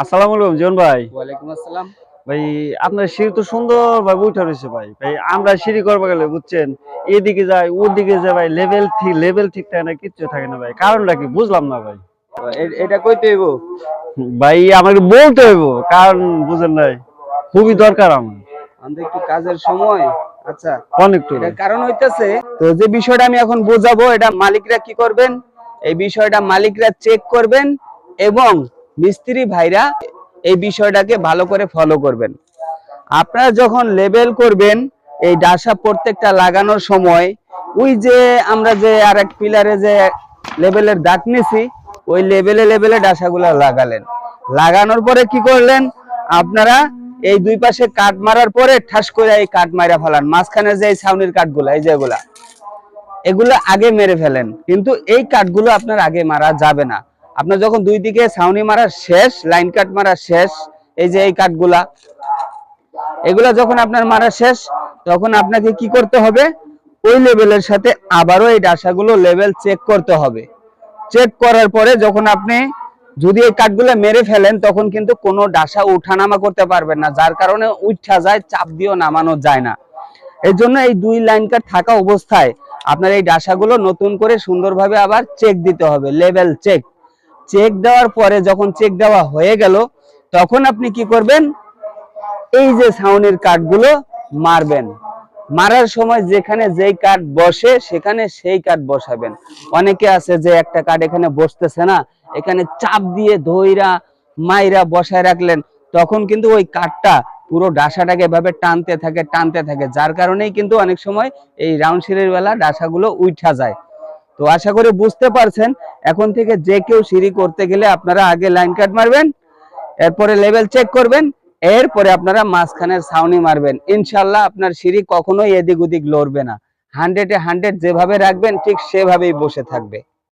আসসালামু আলাইকুম জীবন ভাই। ওয়ালাইকুম আসসালাম। ভাই আপনার সিঁড়ি তো সুন্দর ভাই উঠে রয়েছে ভাই। ভাই আমরা সিঁড়ি করব গেলে বুঝছেন? এদিকে যাই ওদিকে যাই ভাই লেভেল ঠিক লেভেল ঠিক থাকে না কিচ্ছু থাকে না ভাই। কারণটা কি? বুঝলাম না ভাই। এটা কইতে হইব? ভাই আমাকে বলতে হইব কারণ বুঝেন নাই। খুবই দরকার আমার। আমাদের একটু কাজের সময়। আচ্ছা। অনেক একটু? কারণ হইতেছে তো যে বিষয়টা আমি এখন বোঝাবো এটা মালিকরা কি করবেন? এই বিষয়টা মালিকরা চেক করবেন এবং মিস্ত্রি ভাইরা এই বিষয়টাকে ভালো করে ফলো করবেন। আপনারা যখন লেবেল করবেন, এই ডাসা প্রত্যেকটা লাগানোর সময়, ওই যে আমরা যে আর এক পিলারে যে লেবেলের দাগ নিছি, ওই লেবেলে লেবেলে ডাসাগুলো লাগালেন। লাগানোর পরে কি করলেন? আপনারা এই দুই পাশে কাট মারার পরে ঠাস করে এই কাট মারা ফেলান। মাঝখানে যে ছাউনির কাঠগুলা, এই যেগুলা এগুলো আগে মেরে ফেলেন। কিন্তু এই কাঠগুলো আপনার আগে মারা যাবে না। আপনার যখন দুই দিকে ছাউনি মারা শেষ লাইন কাট মারা শেষ, এই যে এই কাঠগুলা এগুলা যখন আপনার মারা শেষ, তখন আপনাকে কি করতে হবে? ওই লেভেলের সাথে আবারও এই ডাসাগুলো লেভেল চেক করতে হবে। চেক করার পরে যখন আপনি যদি এই কাঠগুলো মেরে ফেলেন, তখন কিন্তু কোনো ডাসা উঠানামা করতে পারবেন না, যার কারণে উঠা যায়, চাপ দিয়েও নামানো যায় না। এই জন্য এই দুই লাইন কাট থাকা অবস্থায় আপনার এই ডাসাগুলো নতুন করে সুন্দরভাবে আবার চেক দিতে হবে লেভেল চেক চেক দেওয়ার পরে যখন চেক দেওয়া হয়ে গেল, তখন আপনি কি করবেন? এই যে ছাউনির কাঠগুলো মারবেন। মারার সময় যেখানে যেই কাঠ বসে, সেখানে সেই কাঠ বসাবেন। অনেকে আছে যে একটা কাঠ এখানে বসতেছে না, এখানে চাপ দিয়ে ধইরা, মাইরা বসায় রাখলেন, তখন কিন্তু ওই কাঠটা পুরো ডাসাটাকে এভাবে টানতে থাকে টানতে থাকে। যার কারণেই কিন্তু অনেক সময় এই রাউন্ড সিঁড়ির বেলা ডাসাগুলো উঠা যায়। তো আশা করি বুঝতে পারছেন। এখন থেকে যে কেউ সিঁড়ি করতে গেলে আপনারা আগে লাইন কাট মারবেন, এরপরে লেভেল চেক করবেন, এরপরে আপনারা মাঝখানের ছাউনি মারবেন। ইনশাল্লাহ আপনার সিঁড়ি কখনোই এদিক ওদিক লড়বে না। হান্ড্রেডে হান্ড্রেড যেভাবে রাখবেন, ঠিক সেভাবেই বসে থাকবে।